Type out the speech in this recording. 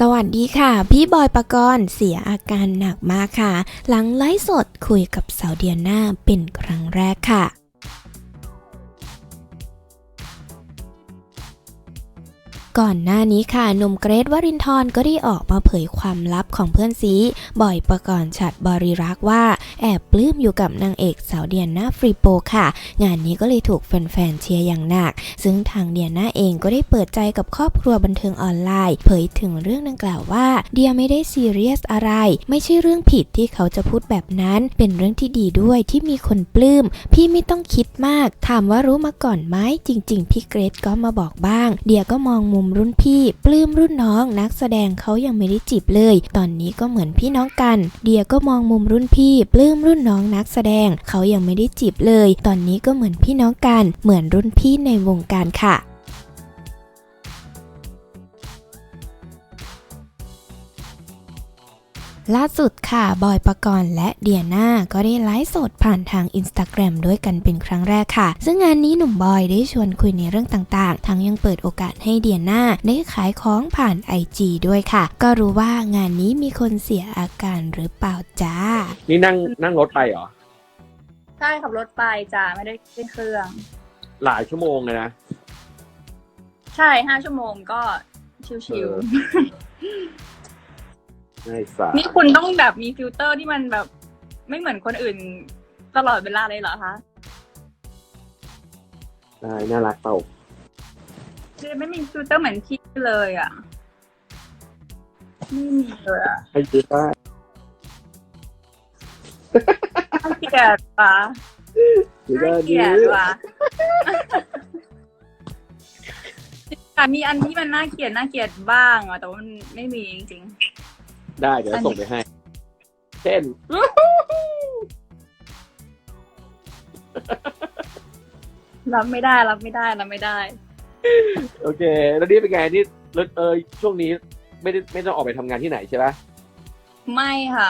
สวัสดีค่ะ พี่บอยปกรณ์เสียอาการหนักมากค่ะ หลังไลฟ์สดคุยกับสาวเดียนาเป็นครั้งแรกค่ะ ก่อนหน้านี้ค่ะหนุ่มเกรทวรินทร์ก็ได้ออกมาเผยความลับของเพื่อนซีบอยประกรณ์ฉัดบริรักษ์ว่า แอบปลื้มอยู่กับนางเอกสาวเดียนาฟรีโปค่ะ งานนี้ก็เลยถูกแฟนๆเชียร์อย่างหนัก ซึ่งทางเดียนาเองก็ได้เปิดใจกับครอบครัวบันเทิงออนไลน์ เผยถึงเรื่องดังกล่าวว่า เดียไม่ได้ซีเรียสอะไร ไม่ใช่เรื่องผิดที่เขาจะพูดแบบนั้น เป็นเรื่องที่ดีด้วยที่มีคนปลื้ม พี่ไม่ต้องคิดมาก ถามว่ารู้มาก่อนไหมจริง ๆ พี่เกรทก็มาบอกบ้าง เดียก็มองมุมรุ่นพี่ ปลื้มรุ่นน้อง นักแสดงเขายังไม่ได้จีบเลย ตอนนี้ก็เหมือนพี่น้องกัน เดียก็มองมุมรุ่นพี่ ปลื้มรุ่นน้องนักแสดงเขายังไม่ได้จีบเลย ตอนนี้ก็เหมือนพี่น้องกัน เหมือนรุ่นพี่ในวงการค่ะ ล่าสุดค่ะ บอยปกรณ์และเดียนาก็ได้ไลฟ์สดผ่านทางอินสตาแกรมด้วยกันเป็นครั้งแรกค่ะ ซึ่งงานนี้หนุ่มบอยได้ชวนคุยในเรื่องต่างๆ ทั้งยังเปิดโอกาสให้เดียนาได้ขายของผ่าน IG ด้วยค่ะ ก็รู้ว่างานนี้มีคนเสียอาการหรือเปล่าจ้า นี่นั่งนั่งรถไปเหรอ ใช่ขับรถไปจ้าไม่ได้ขึ้นเครื่อง หลายชั่วโมงเลยนะ ใช่ห้าชั่วโมงก็ชิวเออไม่สาๆนี่คุณต้องแบบมีฟิลเตอร์ที่มันแบบ ไม่เหมือนคนอื่นตลอดเวลาเลยเหรอคะได้น่ารักเปล่าคือไม่มีฟิลเตอร์เหมือนพี่เลยอะไม่มีเลยอะให้ดูได้น่าเกลียดปะดูได้น่าเกดีลียดปะแต่มีอันที่มันน่าเกลียดน่าเกลียดบ้างอะแต่ว่ามันไม่มีจริง ได้เดี๋ยวส่งไปให้ เช่นๆรับไม่ได้รับไม่ได้รับไม่ได้ โอเค แล้วนี่เป็นไงนี่แล้วเออช่วงนี้ไม่ได้ไม่ต้องออกไปทำงานที่ไหนใช่ปะไม่ค่ะ